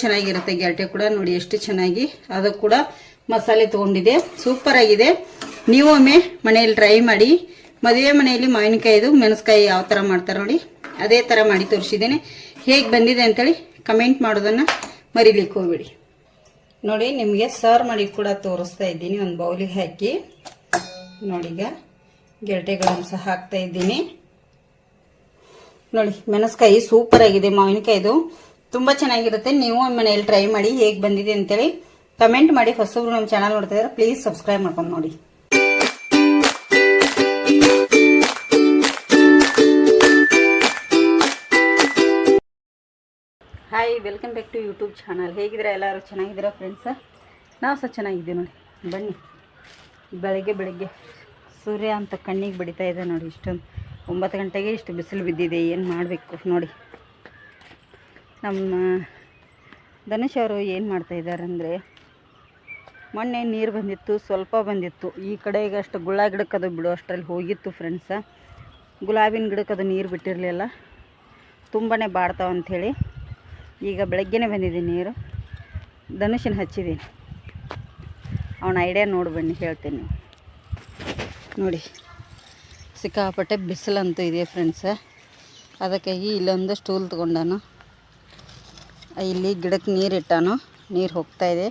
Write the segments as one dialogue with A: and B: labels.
A: ಚೆನ್ನಾಗಿರುತ್ತೆ ಗೆಲ್ಟೆ ಕೂಡ. ನೋಡಿ ಎಷ್ಟು ಚೆನ್ನಾಗಿ ಅದು ಕೂಡ ಮಸಾಲೆ ತಗೊಂಡಿದೆ. ಸೂಪರ್ ಆಗಿದೆ. ನೀವು ಒಮ್ಮೆ ಮನೆಯಲ್ಲಿ ಟ್ರೈ ಮಾಡಿ. ಮದುವೆ ಮನೆಯಲ್ಲಿ ಮಾವಿನಕಾಯಿದು, ಮೆಣಸ್ಕಾಯಿ ಯಾವ ಥರ ಮಾಡ್ತಾರೆ ನೋಡಿ, ಅದೇ ಥರ ಮಾಡಿ ತೋರಿಸಿದ್ದೇನೆ. ಹೇಗೆ ಬಂದಿದೆ ಅಂತೇಳಿ ಕಮೆಂಟ್ ಮಾಡೋದನ್ನು ಮರಿಲಿಕ್ಕೆ ಹೋಗ್ಬೇಡಿ. ನೋಡಿ, ನಿಮಗೆ ಸರ್ವ್ ಮಾಡಿ ಕೂಡ ತೋರಿಸ್ತಾ ಇದ್ದೀನಿ. ಒಂದು ಬೌಲಿಗೆ ಹಾಕಿ. ನೋಡಿ ಈಗ ಗೆಲ್ಟೆಗಳನ್ನು ಸಹ ಹಾಕ್ತಾ ಇದ್ದೀನಿ. ನೋಡಿ, ಮೆಣಸ್ಕಾಯಿ ಸೂಪರ್ ಆಗಿದೆ ಮಾವಿನಕಾಯಿದು. ತುಂಬಾ ಚೆನ್ನಾಗಿರುತ್ತೆ. ನೀವು ಮನೆಯಲ್ಲಿ ಟ್ರೈ ಮಾಡಿ ಹೇಗೆ ಬಂದಿದೆ ಅಂತೇಳಿ ಕಮೆಂಟ್ ಮಾಡಿ. ಫಸ್ಟ್ ನಮ್ಮ ಚಾನಲ್ ನೋಡ್ತಾ ಇದ್ರೆ ಪ್ಲೀಸ್ ಸಬ್ಸ್ಕ್ರೈಬ್ ಮಾಡ್ಕೊಂಡು ನೋಡಿ. Hi welcome back to YouTube channel ಹೇಗಿದ್ದೀರಾ ಎಲ್ಲರೂ? ಚೆನ್ನಾಗಿದ್ದೀರಾ ಫ್ರೆಂಡ್ಸ ನಾವು ಸಹ ಚೆನ್ನಾಗಿದ್ದೀವಿ ನೋಡಿ. ಬನ್ನಿ. ಬೆಳಗ್ಗೆ ಬೆಳಗ್ಗೆ ಸೂರ್ಯ ಅಂತ ಕಣ್ಣಿಗೆ ಬಡಿತಾ ಇದೆ ನೋಡಿ. ಇಷ್ಟೊಂದು ಒಂಬತ್ತು ಗಂಟೆಗೆ ಇಷ್ಟು ಬಿಸಿಲು ಬಿದ್ದಿದೆ. ಏನು ಮಾಡಬೇಕು ನೋಡಿ. ನಮ್ಮ ಧನುಷ್ ಅವರು ಏನು ಮಾಡ್ತಾ ಇದ್ದಾರೆ ಅಂದರೆ, ಮೊನ್ನೆ ನೀರು ಬಂದಿತ್ತು, ಸ್ವಲ್ಪ ಬಂದಿತ್ತು. ಈ ಕಡೆಗೆ ಅಷ್ಟು ಗುಳ್ಳ ಗಿಡಕ್ಕೆ ಅದು ಬಿಡು, ಅಷ್ಟರಲ್ಲಿ ಹೋಗಿತ್ತು ಫ್ರೆಂಡ್ಸ ಗುಲಾಬಿನ ಗಿಡಕ್ಕೆ ಅದು ನೀರು ಬಿಟ್ಟಿರಲಿಲ್ಲ. ತುಂಬಾ ಬಾಡ್ತಾವ ಅಂಥೇಳಿ ಈಗ ಬೆಳಗ್ಗೆನೇ ಬಂದಿದೆ ನೀರು. ಧನುಷನ ಹಚ್ಚಿದ್ದೀನಿ ಅವನ ಐಡಿಯಾ ನೋಡಿ ಬನ್ನಿ, ಹೇಳ್ತೀನಿ ನೋಡಿ, ಸಿಕ್ಕಾಪಟ್ಟೆ ಬಿಸಿಲಂತೂ ಇದೆ ಫ್ರೆಂಡ್ಸ ಅದಕ್ಕಾಗಿ ಇಲ್ಲೊಂದು ಸ್ಟೂಲ್ ತೊಗೊಂಡಾನು. ಇಲ್ಲಿ ಗಿಡಕ್ಕೆ ನೀರು ಇಟ್ಟಾನು. ನೀರು ಹೋಗ್ತಾ ಇದೆ.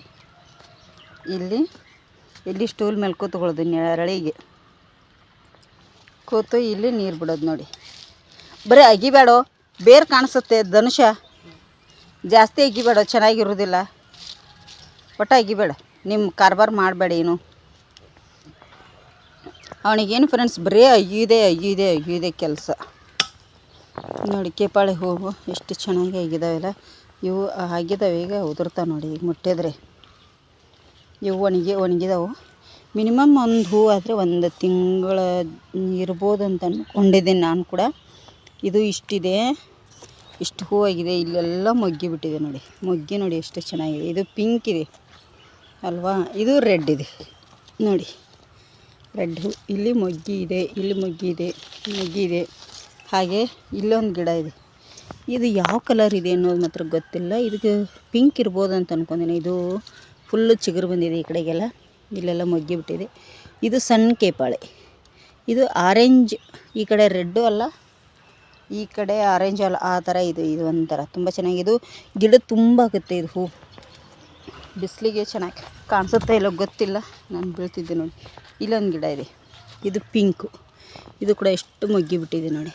A: ಇಲ್ಲಿ ಇಲ್ಲಿ ಸ್ಟೂಲ್ ಮೇಲೆ ಕೂತ್ಕೊಳ್ಳೋದು ನೆರಳಿಗೆ. ಕೂತು ಇಲ್ಲಿ ನೀರು ಬಿಡೋದು ನೋಡಿ. ಬರೀ ಅಗಿಬೇಡೋ. ಬೇರೆ ಕಾಣಿಸುತ್ತೆ ಧನುಷ. ಜಾಸ್ತಿ ಅಗಿಬೇಡ, ಚೆನ್ನಾಗಿರೋದಿಲ್ಲ. ಒಟ್ಟು ಅಗಿಬೇಡ. ನಿಮ್ಮ ಕಾರ್ಬಾರ್ ಮಾಡಬೇಡ ಏನು. ಅವನಿಗೇನು ಫ್ರೆಂಡ್ಸ್ ಬರೀ ಅಯ್ಯಿದೆ ಅಯ್ಯಿದೆ ಅಯ್ಯಿದೆ ಕೆಲಸ. ನೋಡಿ, ಕೇಪಾಳೆ ಹೂವು ಎಷ್ಟು ಚೆನ್ನಾಗಿ ಆಗಿದಾವೆಲ್ಲ ಇವು ಆಗಿದಾವೆ ಈಗ ಉದುರ್ತಾವೆ ನೋಡಿ, ಈಗ ಮುಟ್ಟಿದ್ರೆ. ಇವು ಒಣಗಿ, ಒಣಗಿದಾವು. ಮಿನಿಮಮ್ ಒಂದು ಹೂ ಆದರೆ ಒಂದು ತಿಂಗಳ ಇರ್ಬೋದು ಅಂತ ಅಂದ್ಕೊಂಡಿದ್ದೀನಿ ನಾನು ಕೂಡ. ಇದು ಇಷ್ಟಿದೆ. ಇಷ್ಟು ಆಗಿದೆ. ಇಲ್ಲೆಲ್ಲ ಮೊಗ್ಗಿ ಬಿಟ್ಟಿದೆ ನೋಡಿ. ಮೊಗ್ಗಿ ನೋಡಿ ಎಷ್ಟು ಚೆನ್ನಾಗಿದೆ. ಇದು ಪಿಂಕ್ ಇದೆ. ಅಲ್ವಾ? ಇದು ರೆಡ್ ಇದೆ. ನೋಡಿ. ರೆಡ್ ಹೂ. ಇಲ್ಲಿ ಮೊಗ್ಗಿ ಇದೆ. ಇಲ್ಲಿ ಮೊಗ್ಗಿ ಇದೆ. ಮೊಗ್ಗಿ ಇದೆ. ಹಾಗೆ ಇಲ್ಲೊಂದು ಗಿಡ ಇದೆ. ಇದು ಯಾವ ಕಲರ್ ಇದೆ ಅನ್ನೋದು ಮಾತ್ರ ಗೊತ್ತಿಲ್ಲ. ಇದಕ್ಕೆ ಪಿಂಕ್ ಇರ್ಬೋದು ಅಂತ ಅನ್ಕೊಂಡಿನಿ. ಇದು ಫುಲ್ಲು ಚಿಗುರು ಬಂದಿದೆ ಈ ಕಡೆಗೆಲ್ಲ. ಇಲ್ಲೆಲ್ಲ ಮೊಗ್ಗಿ ಬಿಟ್ಟಿದೆ ಇದು ಸಣ್ಣ ಕೇಪಾಳೆ. ಇದು ಆರೆಂಜ್ ಈ ಕಡೆ ರೆಡ್ಡು ಅಲ್ಲ. ಈ ಕಡೆ ಆರೆಂಜ್ ಅಲ್ಲ. ಆ ಥರ ಇದು ಇದು ಒಂಥರ. ತುಂಬ ಚೆನ್ನಾಗಿದು ಗಿಡ ತುಂಬ ಆಗುತ್ತೆ ಇದು ಹೂ. ಬಿಸಿಲಿಗೆ ಚೆನ್ನಾಗಿ ಕಾಣಿಸುತ್ತೆ ಇಲ್ಲ ಗೊತ್ತಿಲ್ಲ. ನಾನು ಬೀಳ್ತಿದ್ದೆ ನೋಡಿ. ಇಲ್ಲೊಂದು ಗಿಡ ಇದೆ. ಇದು ಪಿಂಕು ಇದು ಕೂಡ ಎಷ್ಟು ಮೊಗ್ಗಿ ಬಿಟ್ಟಿದೆ ನೋಡಿ.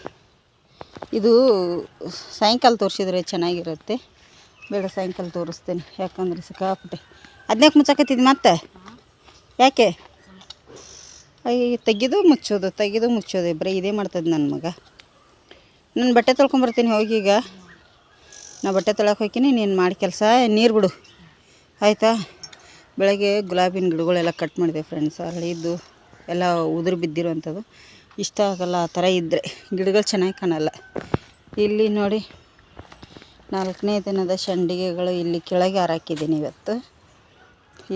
A: ಇದು ಸಾಯಂಕಾಲ ತೋರಿಸಿದ್ರೆ ಚೆನ್ನಾಗಿರುತ್ತೆ. ಬೇಡ, ಸಾಯಂಕಾಲ ತೋರಿಸ್ತೇನೆ. ಯಾಕಂದರೆ ಸಿಕ್ಕಾಪಟ್ಟೆ ಅದನ್ಯಾಕೆ ಮುಚ್ಚಾಕತ್ತಿದ್ದು ಮತ್ತೆ? ಯಾಕೆ? ಅಯ್ಯ ತೆಗೆದು ಮುಚ್ಚೋದು ತೆಗೆದು ಮುಚ್ಚೋದು. ಬರೀ ಇದೇ ಮಾಡ್ತದೆ ನನ್ನ ಮಗ. ನಾನು ಬಟ್ಟೆ ತೊಳ್ಕೊಂಬರ್ತೀನಿ ಈಗ. ನಾ ಬಟ್ಟೆ ತೊಳಕ್ಕೆ ಹೋಗ್ತೀನಿ, ನೀನು ಮಾಡಿ ಕೆಲಸ. ನೀರು ಬಿಡು. ಆಯಿತಾ? ಬೆಳಗ್ಗೆ ಗುಲಾಬಿನ ಗಿಡಗಳೆಲ್ಲ ಕಟ್ ಮಾಡಿದೆ ಫ್ರೆಂಡ್ಸ್ ಅಲ್ಲಿ ಇದ್ದು ಎಲ್ಲ ಉದುರು ಬಿದ್ದಿರುವಂಥದ್ದು. ಇಷ್ಟ ಆಗಲ್ಲ ಆ ಥರ ಇದ್ದರೆ ಗಿಡಗಳು ಚೆನ್ನಾಗಿ ಕಾಣಲ್ಲ. ಇಲ್ಲಿ ನೋಡಿ, ನಾಲ್ಕನೇ ದಿನದ ಸಂಡಿಗೆಗಳು ಇಲ್ಲಿ ಕೆಳಗೆ ಹಾರಾಕಿದ್ದೀನಿ ಇವತ್ತು.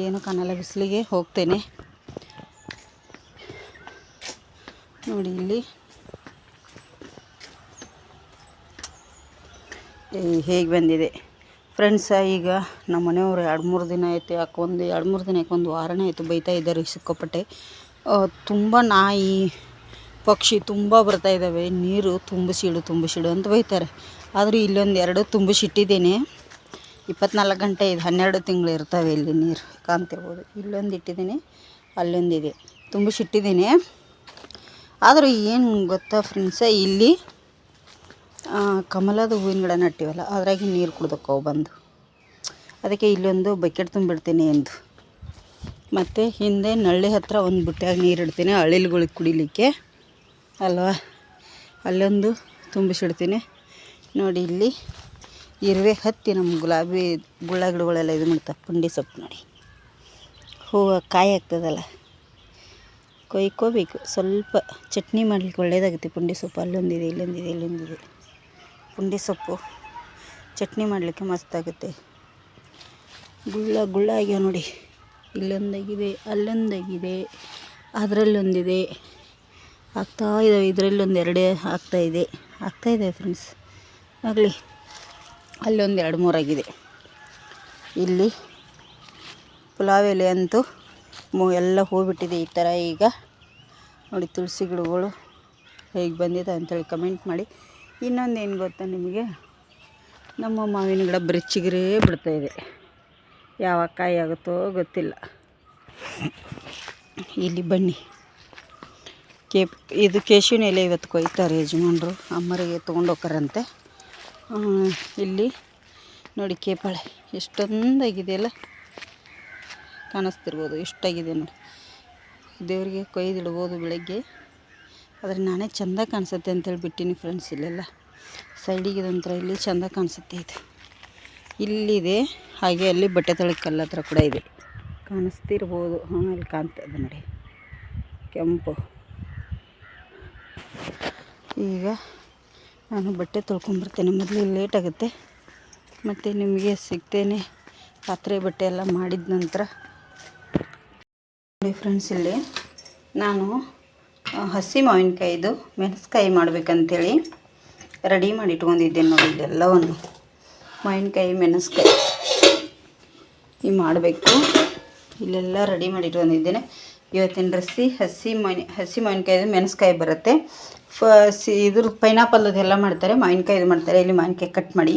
A: ಏನು ಕಾಣಲ್ಲ, ಬಿಸಿಲಿಗೆ ಹೋಗ್ತೇನೆ. ನೋಡಿ ಇಲ್ಲಿ. ಹೇಗೆ ಬಂದಿದೆ. ಫ್ರೆಂಡ್ಸ, ಈಗ ನಮ್ಮ ಮನೆಯವರು ಎರಡು ಮೂರು ದಿನ ಆಯಿತು ಯಾಕೊಂದು ಎರಡು ಮೂರು ದಿನ ಒಂದು ವಾರನೇ ಆಯಿತು ಬೈತಾ ಇದ್ದಾರೆ ಸಿಕ್ಕಾಪಟ್ಟೆ. ತುಂಬ ನಾಯಿ ಪಕ್ಷಿ ತುಂಬ ಬರ್ತಾ ಇದ್ದಾವೆ ನೀರು ತುಂಬಿಸಿಡು ತುಂಬಿಸಿಡು ಅಂತ ಬೈತಾರೆ. ಆದರೂ ಇಲ್ಲೊಂದು ಎರಡು ತುಂಬಿಸಿಟ್ಟಿದ್ದೀನಿ ಇಪ್ಪತ್ನಾಲ್ಕು ಗಂಟೆ ಇದು ಹನ್ನೆರಡು ತಿಂಗಳು ಇರ್ತವೆ ಇಲ್ಲಿ ನೀರು ಕಾಣ್ತಿರ್ಬೋದು. ಇಲ್ಲೊಂದು ಇಟ್ಟಿದ್ದೀನಿ ಅಲ್ಲೊಂದಿದೆ ತುಂಬಿಸಿಟ್ಟಿದ್ದೀನಿ ಆದರೂ ಏನು ಗೊತ್ತಾ ಫ್ರೆಂಡ್ಸ ಇಲ್ಲಿ ಕಮಲದ ಹೂವಿನ ಗಿಡ ನಟ್ಟಿವಲ್ಲ, ಅದ್ರಾಗೆ ನೀರು ಕುಡ್ದಕ್ಕವು ಬಂದು. ಅದಕ್ಕೆ ಇಲ್ಲೊಂದು ಬಕೆಟ್ ತುಂಬಿಡ್ತೀನಿ ಎಂದು. ಮತ್ತು ಹಿಂದೆ ನಳ್ಳಿ ಹತ್ರ ಒಂದು ಬುಟ್ಟಿಯಾಗಿ ನೀರು ಇಡ್ತೀನಿ ಅಳಿಲುಗಳಿಗೆ ಕುಡಿಲಿಕ್ಕೆ. ಅಲ್ವಾ? ಅಲ್ಲೊಂದು ತುಂಬಿಸಿಡ್ತೀನಿ ನೋಡಿ ಇಲ್ಲಿ ಇರುವೆ ಹತ್ತಿ ನಮ್ಮ ಗುಲಾಬಿ ಗುಳ್ಳ ಗಿಡಗಳೆಲ್ಲ ಇದು ಮಾಡ್ತಾವೆ ಪುಂಡಿ ಸೊಪ್ಪು ನೋಡಿ. ಹೂವು ಕಾಯಿ ಆಗ್ತದಲ್ಲ. ಕೊಯ್ಕೋಬೇಕು. ಸ್ವಲ್ಪ ಚಟ್ನಿ ಮಾಡಲಿಕ್ಕೆ ಒಳ್ಳೆಯದಾಗುತ್ತೆ ಪುಂಡಿ ಸೊಪ್ಪು. ಅಲ್ಲೊಂದಿದೆ, ಇಲ್ಲೊಂದಿದೆ ಇಲ್ಲೊಂದಿದೆ. ಪುಂಡಿ ಸೊಪ್ಪು ಚಟ್ನಿ ಮಾಡಲಿಕ್ಕೆ ಮಸ್ತಾಗುತ್ತೆ. ಗುಳ್ಳ ಗುಳ್ಳ ಆಗ್ಯಾವ ನೋಡಿ. ಇಲ್ಲೊಂದಾಗಿದೆ, ಅಲ್ಲೊಂದಾಗಿದೆ, ಅದರಲ್ಲೊಂದಿದೆ. ಆಗ್ತಾ ಇದ್ದಾವೆ ಇದರಲ್ಲಿ ಒಂದು ಎರಡೇ ಆಗ್ತಾ ಇದೆ. ಆಗ್ತಾ ಇದೆ ಫ್ರೆಂಡ್ಸ್ ಆಗಲಿ, ಅಲ್ಲೊಂದು ಎರಡು ಮೂರಾಗಿದೆ ಇಲ್ಲಿ ಪುಲಾವ್ ಎಲೆ ಅಂತೂ ಮೂ, ಎಲ್ಲ ಹೂಬಿಟ್ಟಿದೆ ಈ ಥರ ಈಗ. ನೋಡಿ, ತುಳಸಿ ಗಿಡಗಳು ಹೇಗೆ ಬಂದಿದೆ ಅಂತೇಳಿ ಕಮೆಂಟ್ ಮಾಡಿ. ಇನ್ನೊಂದು ಏನು ಗೊತ್ತಾ ನಿಮಗೆ? ನಮ್ಮ ಮಾವಿನ ಗಿಡ ಬ್ರಿಚ್ಚಿಗಿರೇ ಚಿಗುರೇ ಬಿಡ್ತಾಯಿದೆ ಯಾವಾಗ ಕಾಯಿ ಆಗುತ್ತೋ ಗೊತ್ತಿಲ್ಲ. ಇಲ್ಲಿ ಬನ್ನಿ. ಕೇಪ್ ಇದು ಕೇಶಿನ ಎಲೆ ಇವತ್ತು ಕೊಯ್ತಾರೆ ಯಜಮಾನರು. ಅಮ್ಮರಿಗೆ ತೊಗೊಂಡೋಗ್ತಾರಂತೆ. ಇಲ್ಲಿ ನೋಡಿ ಕೇಪಾಳೆ. ಎಷ್ಟೊಂದಾಗಿದೆಯಲ್ಲ? ಕಾಣಿಸ್ತಿರ್ಬೋದು. ಇಷ್ಟಾಗಿದೆ ನೋಡಿ. ದೇವರಿಗೆ ಕೊಯ್ದಿಡ್ಬೋದು ಬೆಳಗ್ಗೆ. ಆದರೆ ನಾನೇ ಚೆಂದ ಕಾಣಿಸುತ್ತೆ ಅಂತೇಳಿ ಬಿಟ್ಟಿನಿ ಫ್ರೆಂಡ್ಸ್ ಇಲ್ಲೆಲ್ಲ. ಸೈಡಿಗೆ ಇದೊಂಥರ ಇಲ್ಲಿ ಚೆಂದ ಕಾಣಿಸುತ್ತೆ ಇದು. ಇಲ್ಲಿದೆ. ಹಾಗೆ ಅಲ್ಲಿ ಬಟ್ಟೆ ತೊಳಕ್ಕೆ ಕಲ್ಲ ಹತ್ರ ಕೂಡ ಇದೆ. ಕಾಣಿಸ್ತಿರ್ಬೋದು. ಹಾಂ, ಅಲ್ಲಿ ಕಾಣ್ತದೆ ನೋಡಿ. ಕೆಂಪು. ಈಗ ನಾನು ಬಟ್ಟೆ ತೊಳ್ಕೊಂಬರ್ತೇನೆ ಮೊದಲು ಲೇಟ್ ಆಗುತ್ತೆ. ಮತ್ತು ನಿಮಗೆ ಸಿಗ್ತೇನೆ. ಪಾತ್ರೆ ಬಟ್ಟೆ ಎಲ್ಲ ಮಾಡಿದ ನಂತರ. ನೋಡಿ ಫ್ರೆಂಡ್ಸ್ ಇಲ್ಲಿ ನಾನು ಹಸಿ ಮಾವಿನಕಾಯಿದು ಮೆಣಸ್ಕಾಯಿ ಮಾಡಬೇಕಂತೇಳಿ ರೆಡಿ ಮಾಡಿ ಇಟ್ಕೊಂಡಿದ್ದೇನೆ ನೋಡಿ ಇದೆಲ್ಲವನ್ನು ಮಾವಿನಕಾಯಿ, ಮೆಣಸ್ಕಾಯಿ ಈ ಮಾಡಬೇಕು. ಇಲ್ಲೆಲ್ಲ ರೆಡಿ ಮಾಡಿ ಇಟ್ಕೊಂಡಿದ್ದೇನೆ. ಇವತ್ತಿನ ರಸಿ ಹಸಿ ಮಾವಿನ ಹಸಿ ಮಾವಿನಕಾಯಿದು ಮೆಣಸ್ಕಾಯಿ ಬರುತ್ತೆ. ಫ, ಸಿ, ಇದ್ರ ಪೈನಾಪಲ್ದು ಮಾಡ್ತಾರೆ. ಮಾವಿನಕಾಯಿದು ಮಾಡ್ತಾರೆ. ಇಲ್ಲಿ ಮಾವಿನಕಾಯಿ ಕಟ್ ಮಾಡಿ.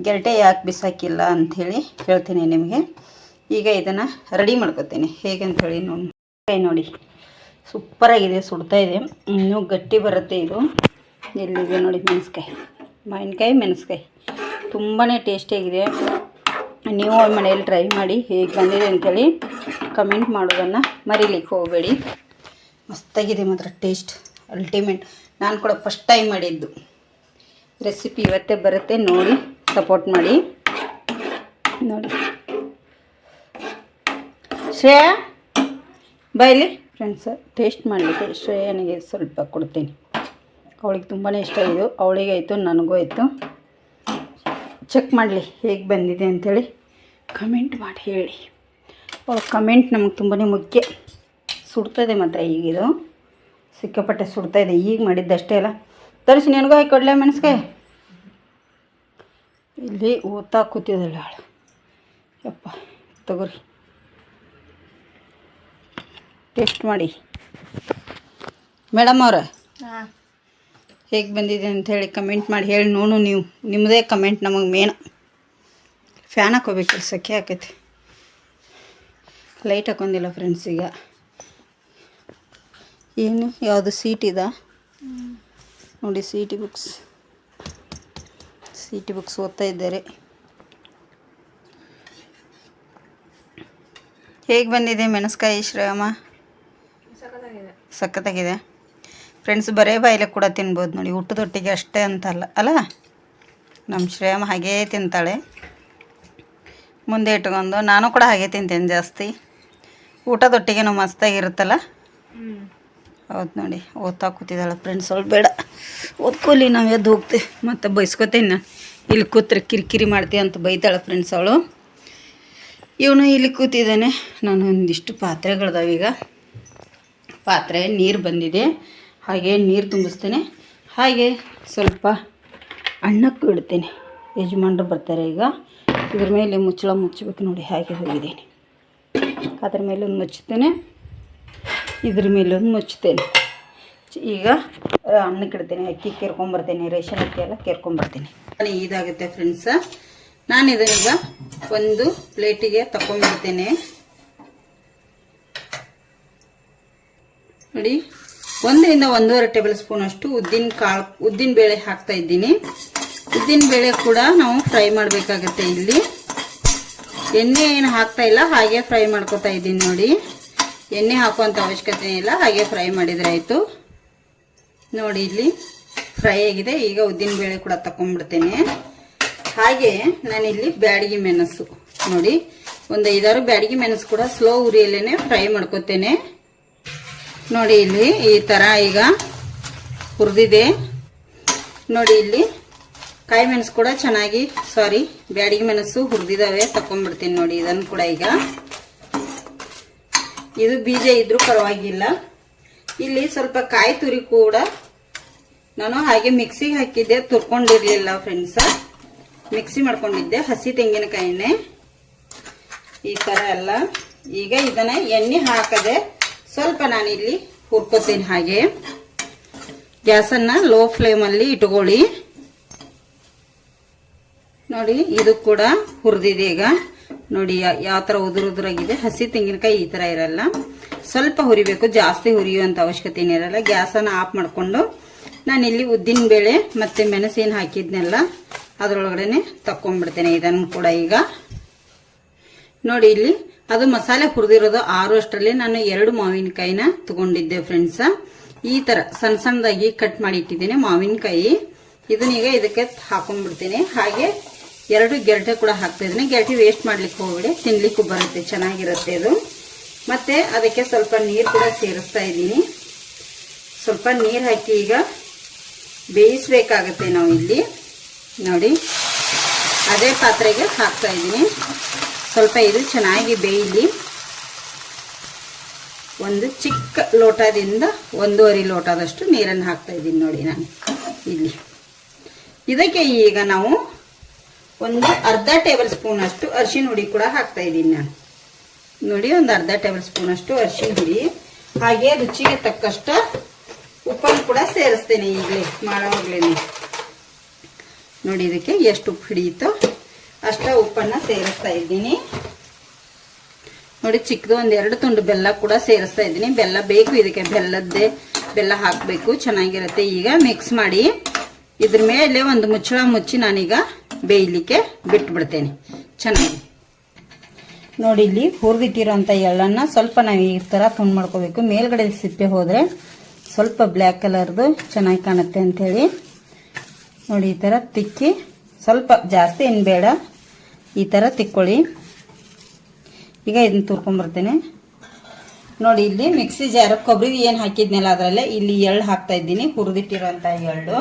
A: ಗೆರಟೆ ಯಾಕೆ ಬಿಸಾಕಿಲ್ಲ ಅಂಥೇಳಿ ಹೇಳ್ತೀನಿ ನಿಮಗೆ. ಈಗ ಇದನ್ನು ರೆಡಿ ಮಾಡ್ಕೋತೀನಿ. ಹೇಗೆ ಅಂಥೇಳಿ ನೋಡಿ ನೋಡಿ. ಸೂಪರಾಗಿದೆ, ಸುಡ್ತಾ ಇದೆ. ಇನ್ನೂ ಗಟ್ಟಿ ಬರುತ್ತೆ ಇದು. ಎಲ್ಲಿದೆ ನೋಡಿ ಮೆಣಸ್ಕಾಯಿ. ಮಾವಿನಕಾಯಿ, ಮೆಣಸ್ಕಾಯಿ. ತುಂಬಾ ಟೇಸ್ಟಿಯಾಗಿದೆ ನೀವು ಮನೆಯಲ್ಲಿ ಟ್ರೈ ಮಾಡಿ ಹೇಗೆ ಬಂದಿದೆ ಅಂಥೇಳಿ ಕಮೆಂಟ್ ಮಾಡೋದನ್ನು ಮರೀಲಿಕ್ಕೆ ಹೋಗಬೇಡಿ. ಮಸ್ತಾಗಿದೆ ಮಾತ್ರ ಟೇಸ್ಟ್ ಅಲ್ಟಿಮೇಟ್ ನಾನು ಕೂಡ ಫಸ್ಟ್ ಟೈಮ್ ಮಾಡಿದ್ದು. ರೆಸಿಪಿ ಇವತ್ತೇ ಬರುತ್ತೆ, ನೋಡಿ ಸಪೋರ್ಟ್ ಮಾಡಿ. ನೋಡಿ. ಶ್ರೇಯಾ, ಬೈಲಿ. ಫ್ರೆಂಡ್ಸ್ ಟೇಸ್ಟ್ ಮಾಡಲಿಕ್ಕೆ ಶ್ರೇಯನಿಗೆ ಸ್ವಲ್ಪ ಕೊಡ್ತೀನಿ. ಅವಳಿಗೆ ತುಂಬಾ ಇಷ್ಟ ಇದು ಅವಳಿಗೆ ಆಯಿತು, ನನಗೂ ಆಯಿತು. ಚೆಕ್ ಮಾಡಲಿ, ಹೇಗೆ ಬಂದಿದೆ ಅಂಥೇಳಿ ಕಮೆಂಟ್ ಮಾಡಿ ಹೇಳಿ. ಕಮೆಂಟ್ ನಮಗೆ ತುಂಬಾ ಮುಖ್ಯ. ಸುಡ್ತದೆ ಮಾತ್ರ ಈಗಿದು ಸಿಕ್ಕಾಪಟ್ಟೆ ಇದೆ, ಈಗ ಮಾಡಿದ್ದಷ್ಟೇ ಅಲ್ಲ. ತರಿಸಿ, ನಿನಗೂ ಹಾಕಿ ಕೊಡಲೇ ಮೆಣಸ್ಕಾಯಿ ಇಲ್ಲಿ ಓದ್ತಾ ಕೂತಿದ್ದಲ್ಲ ಅವಳು ಯಪ್ಪ, ತಗೋರಿ. ಟೇಸ್ಟ್ ಮಾಡಿ. ಮೇಡಮ್ ಅವ್ರ? ಹೇಗೆ ಬಂದಿದೆ ಅಂತ ಹೇಳಿ ಕಮೆಂಟ್ ಮಾಡಿ ಹೇಳಿ ನೋಡು ನೀವು. ನಿಮ್ಮದೇ ಕಮೆಂಟ್ ನಮಗೆ ಮೇನ್ ಫ್ಯಾನ್ ಹಾಕೋಬೇಕು ಸೆಕೆ ಆಕೈತಿ ಲೈಟ್ ಹಾಕೊಂಡಿಲ್ಲ ಫ್ರೆಂಡ್ಸ್ ಈಗ. ಏನು? ಯಾವುದು ಸೀಟ್ ಇದಾ? ನೋಡಿ CTET books CTET books ಓದ್ತಾ ಇದ್ದಾರೆ. ಹೇಗೆ ಬಂದಿದೆ ಮೆಣಸ್ಕಾಯಿ ಶ್ರೇಯಮ್ಮ? ಸಖತ್ತಾಗಿದೆ. ಫ್ರೆಂಡ್ಸ್ ಬರೇ ಬಾಯಿಲೆ ಕೂಡ ತಿನ್ಬೋದು ನೋಡಿ ಊಟದೊಟ್ಟಿಗೆ ಅಷ್ಟೇ ಅಂತಲ್ಲ, ಅಲ್ಲ? ನಮ್ಮ ಶ್ರೇಯಮ್ಮ ಹಾಗೇ ತಿಂತಾಳೆ. ಮುಂದೆ ಇಟ್ಕೊಂಡು ನಾನು ಕೂಡ ಹಾಗೆ ತಿಂತೇನೆ ಜಾಸ್ತಿ. ಊಟದೊಟ್ಟಿಗೆ ನಾವು ಮಸ್ತಾಗಿರುತ್ತಲ್ಲ ಹೌದು ನೋಡಿ, ಓದ್ತಾ ಕೂತಿದ್ದಾಳೆ ಫ್ರೆಂಡ್ಸ್ ಸ್ವಲ್ಪ ಬೇಡ. ಓದ್ಕೊಲಿ, ನಾವು ಎದ್ದು ಹೋಗ್ತೀವಿ ಮತ್ತು ಬೈಸ್ಕೊತೇನೆ ನಾನು. ಇಲ್ಲಿ ಕೂತ್ರೆ ಕಿರಿಕಿರಿ ಮಾಡ್ತೀವಿ ಅಂತ ಬೈತಾಳೆ ಫ್ರೆಂಡ್ಸ್ ಅವಳು. ಇವನು ಇಲ್ಲಿ ಕೂತಿದ್ದಾನೆ. ನಾನು ಒಂದಿಷ್ಟು ಪಾತ್ರೆಗಳಿದಾವೀಗ. ಪಾತ್ರೆ, ನೀರು ಬಂದಿದೆ. ಹಾಗೆ ನೀರು ತುಂಬಿಸ್ತೇನೆ. ಹಾಗೆ ಸ್ವಲ್ಪ ಅಣ್ಣಕ್ಕೂ ಇಡ್ತೇನೆ ಯಜಮಾನ್ರು ಬರ್ತಾರೆ ಈಗ. ಇದ್ರ ಮೇಲೆ ಮುಚ್ಚಳ ಮುಚ್ಚಬೇಕು ನೋಡಿ ಹಾಗೆ ಹೋಗಿದ್ದೀನಿ. ಅದ್ರ ಮೇಲೆ ಒಂದು ಮುಚ್ಚುತ್ತೇನೆ. ಇದ್ರ ಮೇಲೆ ಒಂದು ಮುಚ್ಚುತ್ತೇನೆ. ಈಗ ಅಣ್ಣಕ್ಕೆ ಇಡ್ತೇನೆ, ಅಕ್ಕಿ ಕೇರ್ಕೊಂಬರ್ತೇನೆ, ರೇಷನ್ ಅಕ್ಕಿ ಎಲ್ಲ ಕೇರ್ಕೊಂಬರ್ತೀನಿ. ಇದಾಗುತ್ತೆ ಫ್ರೆಂಡ್ಸ ನಾನು ಇದನ್ನೀಗ ಒಂದು ಪ್ಲೇಟಿಗೆ ತಗೊಂಡ್ಬಿಡ್ತೇನೆ ನೋಡಿ. ಒಂದರಿಂದ ಒಂದೂವರೆ ಟೇಬಲ್ ಸ್ಪೂನ್ ಅಷ್ಟು ಉದ್ದಿನ ಕಾಳು, ಉದ್ದಿನ ಬೇಳೆ ಹಾಕ್ತಾ ಇದ್ದೀನಿ. ಉದ್ದಿನ ಬೇಳೆ ಕೂಡ ನಾವು ಫ್ರೈ ಮಾಡಬೇಕಾಗತ್ತೆ ಇಲ್ಲಿ. ಎಣ್ಣೆ ಏನು ಹಾಕ್ತಾ ಇಲ್ಲ, ಹಾಗೆ ಫ್ರೈ ಮಾಡ್ಕೋತಾ ಇದ್ದೀನಿ ನೋಡಿ. ಎಣ್ಣೆ ಹಾಕುವಂಥ ಅವಶ್ಯಕತೆ ಇಲ್ಲ, ಹಾಗೆ ಫ್ರೈ ಮಾಡಿದರೆ ಆಯಿತು. ನೋಡಿ ಇಲ್ಲಿ ಫ್ರೈ ಆಗಿದೆ, ಈಗ ಉದ್ದಿನ ಬೇಳೆ ಕೂಡ ತಗೊಂಡ್ಬಿಡ್ತೇನೆ ಹಾಗೆ ನಾನಿಲ್ಲಿ ಬ್ಯಾಡಗಿ ಮೆಣಸು ನೋಡಿ. ಒಂದು ಐದಾರು ಬ್ಯಾಡಗಿ ಮೆಣಸು ಕೂಡ ಸ್ಲೋ ಉರಿಯಲ್ಲೇ ಫ್ರೈ ಮಾಡ್ಕೊತೇನೆ. ನೋಡಿ ಇಲ್ಲಿ ಈ ಥರ ಈಗ ಹುರಿದಿದೆ. ನೋಡಿ ಇಲ್ಲಿ ಕಾಯಿ ಮೆಣಸು ಕೂಡ ಚೆನ್ನಾಗಿ ಸಾರಿ ಬ್ಯಾಡಿಗೆ ಮೆಣಸು ಹುರಿದಿದ್ದಾವೆ ತಕೊಂಡ್ಬಿಡ್ತೀನಿ ನೋಡಿ ಇದನ್ನು ಕೂಡ ಈಗ. ಇದು ಬೀಜ ಇದ್ರೂ ಪರವಾಗಿಲ್ಲ. ಇಲ್ಲಿ ಸ್ವಲ್ಪ ಕಾಯಿ ತುರಿ ಕೂಡ ನಾನು ಹಾಗೆ ಮಿಕ್ಸಿಗೆ ಹಾಕಿದ್ದೆ, ತುರ್ಕೊಂಡಿರಲಿಲ್ಲ ಫ್ರೆಂಡ್ಸ ಮಿಕ್ಸಿ ಮಾಡ್ಕೊಂಡಿದ್ದೆ, ಹಸಿ ತೆಂಗಿನಕಾಯಿನೇ. ಈ ಥರ ಎಲ್ಲ. ಈಗ ಇದನ್ನ ಎಣ್ಣೆ ಹಾಕದೆ ಸ್ವಲ್ಪ ನಾನಿಲ್ಲಿ ಹುರ್ಕೋತೀನಿ ಹಾಗೆ. ಗ್ಯಾಸನ್ನ ಲೋ ಫ್ಲೇಮಲ್ಲಿ ಇಟ್ಕೊಳ್ಳಿ. ನೋಡಿ, ಇದು ಕೂಡ ಹುರಿದಿದೆ ಈಗ. ನೋಡಿ ಯಾವ ಥರ ಉದುರು ಉದುರಾಗಿದೆ. ಹಸಿ ತೆಂಗಿನಕಾಯಿ ಈ ಥರ ಇರಲ್ಲ. ಸ್ವಲ್ಪ ಹುರಿಬೇಕು. ಜಾಸ್ತಿ ಹುರಿಯುವಂಥ ಅವಶ್ಯಕತೆ ಏನಿರಲ್ಲ. ಗ್ಯಾಸನ್ನು ಆಫ್ ಮಾಡಿಕೊಂಡು ನಾನಿಲ್ಲಿ ಉದ್ದಿನ ಬೇಳೆ ಮತ್ತು ಮೆಣಸಿನ ಹಾಕಿದ್ನೆಲ್ಲ ಅದರೊಳಗಡೆ ತಕ್ಕೊಂಡ್ಬಿಡ್ತೇನೆ ಇದನ್ನು ಕೂಡ ಈಗ. ನೋಡಿ, ಇಲ್ಲಿ ಅದು ಮಸಾಲೆ ಹುರಿದಿರೋದು ಆರು ಅಷ್ಟರಲ್ಲಿ ನಾನು ಎರಡು ಮಾವಿನಕಾಯಿನ ತಗೊಂಡಿದ್ದೆ ಫ್ರೆಂಡ್ಸ್ ಈ ತರ ಸಣ್ಣ ಸಣ್ಣದಾಗಿ ಕಟ್ ಮಾಡಿ ಇಟ್ಟಿದ್ದೀನಿ ಮಾವಿನಕಾಯಿ. ಇದನ್ನೀಗ ಇದಕ್ಕೆ ಹಾಕೊಂಡ್ಬಿಡ್ತೀನಿ. ಹಾಗೆ ಎರಡು ಗೆರಟೆ ಕೂಡ ಹಾಕ್ತಾ ಇದ್ದೀನಿ. ಗೆರಟೆ ವೇಸ್ಟ್ ಮಾಡ್ಲಿಕ್ಕೆ ಹೋಗ್ಬಿಡಿ. ತಿನ್ಲಿಕ್ಕೂ ಬರುತ್ತೆ, ಚೆನ್ನಾಗಿರುತ್ತೆ ಇದು ಮತ್ತೆ ಅದಕ್ಕೆ ಸ್ವಲ್ಪ ನೀರು ಕೂಡ ಸೇರಿಸ್ತಾ ಇದ್ದೀನಿ. ಸ್ವಲ್ಪ ನೀರು ಹಾಕಿ ಈಗ ಬೇಯಿಸ್ಬೇಕಾಗತ್ತೆ ನಾವು ಇಲ್ಲಿ ನೋಡಿ, ಅದೇ ಪಾತ್ರೆಗೆ ಹಾಕ್ತಾ ಇದ್ದೀನಿ. ಸ್ವಲ್ಪ ಇದು ಚೆನ್ನಾಗಿ ಬೇಯಲಿ. ಒಂದು ಚಿಕ್ಕ ಲೋಟದಿಂದ ಒಂದೂವರೆ ಲೋಟದಷ್ಟು ನೀರನ್ನು ಹಾಕ್ತಾ ಇದ್ದೀನಿ ನೋಡಿ ನಾನು. ಇಲ್ಲಿ. ಇದಕ್ಕೆ ಈಗ ನಾವು ಒಂದು ಅರ್ಧ ಟೇಬಲ್ ಸ್ಪೂನ್ ಅಷ್ಟು ಅರಿಶಿನ ಹುಡಿ ಕೂಡ ಹಾಕ್ತಾ ಇದ್ದೀನಿ ನಾನು. ನೋಡಿ, ಒಂದು ಅರ್ಧ ಟೇಬಲ್ ಸ್ಪೂನ್ ಅಷ್ಟು ಅರಿಶಿನ ಹುಡಿ. ಹಾಗೆ ರುಚಿಗೆ ತಕ್ಕಷ್ಟು ಉಪ್ಪನ್ನು ಕೂಡ ಸೇರಿಸ್ತೇನೆ ಈಗಲೇ ಮಾಡೋಗ್ಲೇ ನೋಡಿ, ಇದಕ್ಕೆ ಎಷ್ಟು ಉಪ್ಪು ಹಿಡಿಯುತ್ತೋ ಅಷ್ಟ ಉಪ್ಪನ್ನ ಸೇರಿಸ್ತಾ ಇದ್ದೀನಿ. ನೋಡಿ ಚಿಕ್ಕದು ಒಂದ್ ಎರಡು ತುಂಡು ಬೆಲ್ಲ ಕೂಡ ಸೇರಿಸ್ತಾ ಇದ್ದೀನಿ. ಬೆಲ್ಲ ಬೇಕು, ಇದಕ್ಕೆ ಬೆಲ್ಲದ್ದೇ ಬೆಲ್ಲ ಹಾಕಬೇಕು. ಚೆನ್ನಾಗಿರುತ್ತೆ. ಈಗ ಮಿಕ್ಸ್ ಮಾಡಿ ಇದ್ರ ಮೇಲೆ ಒಂದು ಮುಚ್ಚಳ ಮುಚ್ಚಿ ನಾನೀಗ ಬೇಯಲಿಕ್ಕೆ ಬಿಟ್ಬಿಡ್ತೇನೆ. ಚೆನ್ನಾಗಿ. ನೋಡಿ ಇಲ್ಲಿ ಹುರಿದಿಟ್ಟಿರೋಂಥ ಎಳ್ಳನ್ನ ಸ್ವಲ್ಪ ನಾವು ಈ ಥರ ತುಂಡು ಮಾಡ್ಕೋಬೇಕು. ಮೇಲ್ಗಡೆ ಸಿಪ್ಪೆ ಹೋದರೆ ಸ್ವಲ್ಪ ಬ್ಲ್ಯಾಕ್ ಕಲರ್ದು ಚೆನ್ನಾಗಿ ಕಾಣುತ್ತೆ ಅಂಥೇಳಿ ನೋಡಿ ಈ ಥರ ತಿಕ್ಕಿ ಸ್ವಲ್ಪ ಜಾಸ್ತಿ ಏನು ಬೇಡ. ಈ ಥರ ತಿಕ್ಕೊಳ್ಳಿ. ಈಗ ಇದನ್ನ ತುರ್ಕೊಂಬರ್ತೇನೆ ನೋಡಿ, ಇಲ್ಲಿ ಮಿಕ್ಸಿ ಜಾರ ಕೊಬ್ಬರಿ ಏನು ಹಾಕಿದ್ನಲ್ಲ ಅದರಲ್ಲೇ ಇಲ್ಲಿ ಎಳ್ಳು ಹಾಕ್ತಾ ಇದ್ದೀನಿ ಹುರಿದಿಟ್ಟಿರೋಂಥ ಎಳ್ಳು.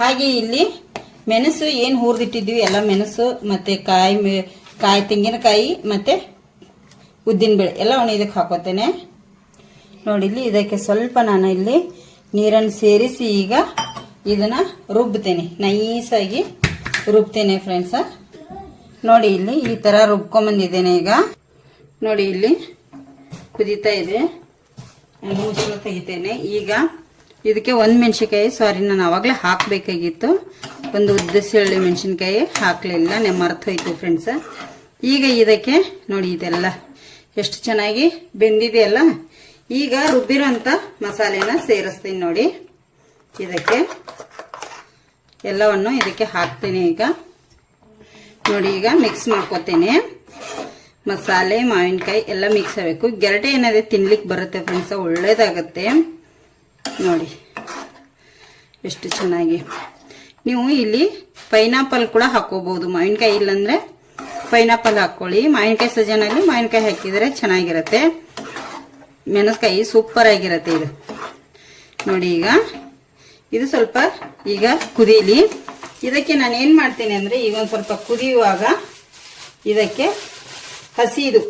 A: ಹಾಗೆ ಇಲ್ಲಿ ಮೆಣಸು ಏನು ಹುರಿದಿಟ್ಟಿದ್ವಿ ಎಲ್ಲ ಮೆಣಸು, ಮತ್ತು ಕಾಯಿ ಕಾಯಿ ತೆಂಗಿನಕಾಯಿ, ಮತ್ತು ಉದ್ದಿನಬೇಳೆ ಎಲ್ಲ ಅವನು ಇದಕ್ಕೆ ಹಾಕೋತೇನೆ. ನೋಡಿ, ಇಲ್ಲಿ ಇದಕ್ಕೆ ಸ್ವಲ್ಪ ನಾನು ಇಲ್ಲಿ ನೀರನ್ನು ಸೇರಿಸಿ ಈಗ ಇದನ್ನು ರುಬ್ತೇನೆ, ನೈಸಾಗಿ ರುಬ್ತೇನೆ ಫ್ರೆಂಡ್ಸ ನೋಡಿ ಇಲ್ಲಿ ಈ ತರ ರುಬ್ಕೊಂಬಂದಿದ್ದೇನೆ ಈಗ. ನೋಡಿ ಇಲ್ಲಿ ಕುದೀತಾ ಇದೆ. ಮುಚ್ಚಳ ತೆಗಿತೇನೆ. ಈಗ ಇದಕ್ಕೆ ಒಂದು ಮೆಣಸಿನ್ಕಾಯಿ ಸಾರಿ ನಾನು ಆವಾಗಲೇ ಹಾಕಬೇಕಾಗಿತ್ತು. ಒಂದು ಉದ್ದಸಳ್ಳಿ ಮೆಣಸಿನ್ಕಾಯಿ ಹಾಕಲಿಲ್ಲ, ನೆಮ್ಮ ಮರ್ತೋಯ್ತು ಫ್ರೆಂಡ್ಸ ಈಗ ಇದಕ್ಕೆ ನೋಡಿ ಇದೆಲ್ಲ ಎಷ್ಟು ಚೆನ್ನಾಗಿ ಬೆಂದಿದೆಯಲ್ಲ. ಈಗ ರುಬ್ಬಿರೋಂಥ ಮಸಾಲೆನ ಸೇರಿಸ್ತೀನಿ ನೋಡಿ. ಇದಕ್ಕೆ ಎಲ್ಲವನ್ನು ಇದಕ್ಕೆ ಹಾಕ್ತೀನಿ ಈಗ. ನೋಡಿ, ಈಗ ಮಿಕ್ಸ್ ಮಾಡ್ಕೋತೇನೆ. ಮಸಾಲೆ, ಮಾವಿನಕಾಯಿ ಎಲ್ಲ ಮಿಕ್ಸ್ ಆಗಬೇಕು. ಗೆರಟೆ ಏನಾದ್ರೆ ತಿನ್ಲಿಕ್ಕೆ ಬರುತ್ತೆ ಫ್ರೆಂಡ್ಸ್ ಒಳ್ಳೇದಾಗತ್ತೆ. ನೋಡಿ, ಎಷ್ಟು ಚೆನ್ನಾಗಿ. ನೀವು ಇಲ್ಲಿ ಪೈನಾಪಲ್ ಕೂಡ ಹಾಕೋಬಹುದು ಮಾವಿನಕಾಯಿ ಇಲ್ಲಾಂದ್ರೆ ಪೈನಾಪಲ್ ಹಾಕೊಳ್ಳಿ ಮಾವಿನಕಾಯಿ ಸಜನಲ್ಲಿ ಮಾವಿನಕಾಯಿ ಹಾಕಿದರೆ ಚೆನ್ನಾಗಿರುತ್ತೆ. ಮೆಣಸ್ಕಾಯಿ ಸೂಪರ್ ಆಗಿರುತ್ತೆ ಇದು. ನೋಡಿ, ಈಗ ಇದು ಸ್ವಲ್ಪ ಈಗ ಕುದೀಲಿ. ಇದಕ್ಕೆ ನಾನು ಏನು ಮಾಡ್ತೀನಿ ಅಂದರೆ ಈಗ ಒಂದು ಸ್ವಲ್ಪ ಕುದಿಯುವಾಗ ಇದಕ್ಕೆ ಹಸಿದು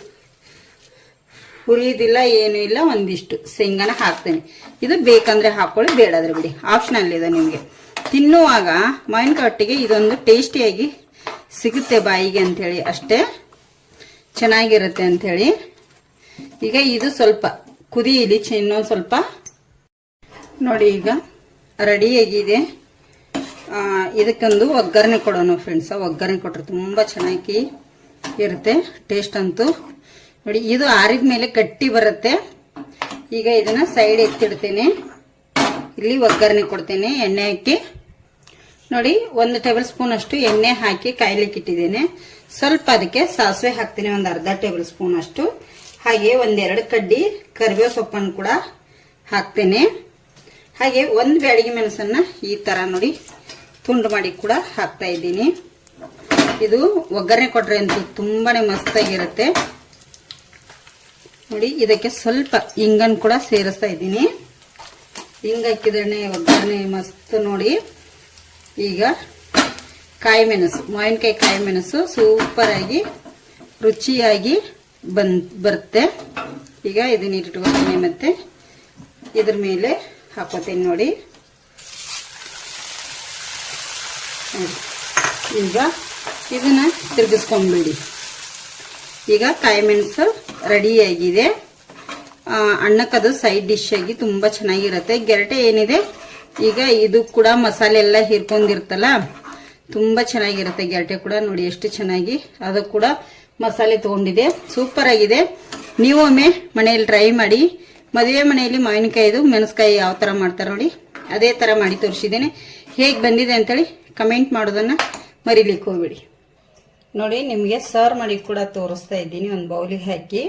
A: ಹುರಿಯೋದಿಲ್ಲ ಏನೂ ಇಲ್ಲ, ಒಂದಿಷ್ಟು ಶೇಂಗಾನ ಹಾಕ್ತೇನೆ. ಇದು ಬೇಕಂದರೆ ಹಾಕೊಳ್ಳಿ ಬೇಡಾದ್ರೆ ಬಿಡಿ. ಆಪ್ಷನಲ್ ಇದೆ ನಿಮಗೆ. ತಿನ್ನುವಾಗ ಮಾವಿನಕಾಯಿ ಒಟ್ಟಿಗೆ ಇದೊಂದು ಟೇಸ್ಟಿಯಾಗಿ ಸಿಗುತ್ತೆ ಬಾಯಿಗೆ ಅಂಥೇಳಿ ಅಷ್ಟೇ ಚೆನ್ನಾಗಿರುತ್ತೆ ಅಂಥೇಳಿ ಈಗ ಇದು ಸ್ವಲ್ಪ ಕುದಿಯಲಿ, ಇನ್ನೊಂದು ಸ್ವಲ್ಪ. ನೋಡಿ ಈಗ ರೆಡಿಯಾಗಿದೆ ಇದಕ್ಕೊಂದು ಒಗ್ಗರಣೆ ಕೊಡೋಣ ಫ್ರೆಂಡ್ಸ್ ಒಗ್ಗರಣೆ ಕೊಟ್ಟರೆ ತುಂಬ ಚೆನ್ನಾಗಿ ಇರುತ್ತೆ ಟೇಸ್ಟ್ ಅಂತೂ. ನೋಡಿ, ಇದು ಆರಿದ ಮೇಲೆ ಗಟ್ಟಿ ಬರುತ್ತೆ. ಈಗ ಇದನ್ನ ಸೈಡ್ ಎತ್ತಿಡ್ತೀನಿ. ಇಲ್ಲಿ ಒಗ್ಗರಣೆ ಕೊಡ್ತೀನಿ, ಎಣ್ಣೆ ಹಾಕಿ. ನೋಡಿ, ಒಂದು ಟೇಬಲ್ ಸ್ಪೂನ್ ಅಷ್ಟು ಎಣ್ಣೆ ಹಾಕಿ ಕಾಯ್ಲಿಕ್ಕೆ ಇಟ್ಟಿದ್ದೇನೆ. ಸ್ವಲ್ಪ ಅದಕ್ಕೆ ಸಾಸಿವೆ ಹಾಕ್ತೀನಿ, ಒಂದು ಅರ್ಧ ಟೇಬಲ್ ಸ್ಪೂನ್ ಅಷ್ಟು. ಹಾಗೆ ಒಂದೆರಡು ಕಡ್ಡಿ ಕರಿಬೇವು ಸೊಪ್ಪನ್ನು ಕೂಡ ಹಾಕ್ತೇನೆ. ಹಾಗೆ ಒಂದು ಬ್ಯಾಡಿಗೆ ಮೆಣಸನ್ನ ಈ ತರ ನೋಡಿ ತುಂಡು ಮಾಡಿ ಕೂಡ ಹಾಕ್ತಾ ಇದ್ದೀನಿ. ಇದು ಒಗ್ಗರಣೆ ಕೊಟ್ರೆ ಅಂತೂ ತುಂಬಾನೇ ಮಸ್ತಾಗಿರುತ್ತೆ. ನೋಡಿ, ಇದಕ್ಕೆ ಸ್ವಲ್ಪ ಹಿಂಗನ್ನು ಕೂಡ ಸೇರಿಸ್ತಾ ಇದ್ದೀನಿ. ಹಿಂಗ ಹಾಕಿದ್ರೆ ಒಗ್ಗರಣೆ ಮಸ್ತ್ ನೋಡಿ. ಈಗ ಕಾಯಿ ಮೆಣಸು ಮಾವಿನಕಾಯಿ ಕಾಯಿ ಮೆಣಸು ಸೂಪರ್ ಆಗಿ ರುಚಿಯಾಗಿ ಬಂದ್, ಬರುತ್ತೆ. ಈಗ ಇದನ್ನ ಇಟ್ಕೊತೀನಿ ಮತ್ತೆ ಇದ್ರ ಮೇಲೆ ಹಾಕೋತೀನಿ ನೋಡಿ ನೋಡಿ. ಈಗ ಇದನ್ನ ತಿರುಗಿಸ್ಕೊಂಡ್ಬಿಡಿ. ಈಗ ಕಾಯಿ ಮೆಣಸು ರೆಡಿಯಾಗಿದೆ ಅಣ್ಣಕ್ಕದು ಸೈಡ್ ಡಿಶ್ ಆಗಿ ತುಂಬ ಚೆನ್ನಾಗಿರುತ್ತೆ. ಗೆರಟೆ ಏನಿದೆ? ಈಗ ಇದು ಕೂಡ ಮಸಾಲೆ ಎಲ್ಲ ಹೀರ್ಕೊಂಡಿರ್ತಲ್ಲ, ತುಂಬ ಚೆನ್ನಾಗಿರುತ್ತೆ ಗೆರಟೆ ಕೂಡ ನೋಡಿ ಎಷ್ಟು ಚೆನ್ನಾಗಿ. ಅದು ಕೂಡ ಮಸಾಲೆ ತಗೊಂಡಿದೆ. ಸೂಪರ್ ಆಗಿದೆ. ನೀವು ಒಮ್ಮೆ ಮನೆಯಲ್ಲಿ ಟ್ರೈ ಮಾಡಿ. ಮದುವೆ ಮನೆಯಲ್ಲಿ ಮಾವಿನಕಾಯಿದು, ಮೆಣಸ್ಕಾಯಿ ಯಾವ ಥರ ಮಾಡ್ತಾರೆ ನೋಡಿ. ಅದೇ ಥರ ಮಾಡಿ ತೋರಿಸಿದ್ದೇನೆ. ಹೇಗೆ ಬಂದಿದೆ ಅಂತೇಳಿ ಕಮೆಂಟ್ ಮಾಡೋದನ್ನು ಮರಿಲಿಕ್ಕೆ ಹೋಗ್ಬೇಡಿ. ನೋಡಿ, ನಿಮಗೆ ಸರ್ವ್ ಮಾಡಿ ಕೂಡ ತೋರಿಸ್ತಾ ಇದ್ದೀನಿ. ಒಂದು ಬೌಲಿಗೆ ಹಾಕಿ.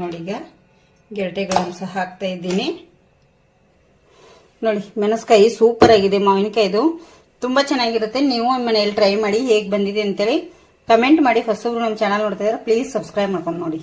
A: ನೋಡಿ ಈಗ ಗೆರಟೆಗಳನ್ನು ಸಹ ಹಾಕ್ತಾ ಇದ್ದೀನಿ. ನೋಡಿ, ಮೆಣಸ್ಕಾಯಿ ಸೂಪರ್ ಆಗಿದೆ. ಮಾವಿನಕಾಯಿದು ತುಂಬ ಚೆನ್ನಾಗಿರುತ್ತೆ. ನೀವು ಮನೆಯಲ್ಲಿ ಟ್ರೈ ಮಾಡಿ ಹೇಗೆ ಬಂದಿದೆ ಅಂತೇಳಿ ಕಮೆಂಟ್ ಮಾಡಿ. ಹೊಸಬ್ರು ನಮ್ಮ ಚಾನಲ್ ನೋಡ್ತಾ ಇದ್ದಾರೆ ಪ್ಲೀಸ್ ಸಬ್ಸ್ಕ್ರೈಬ್ ಮಾಡ್ಕೊಂಡು ನೋಡಿ.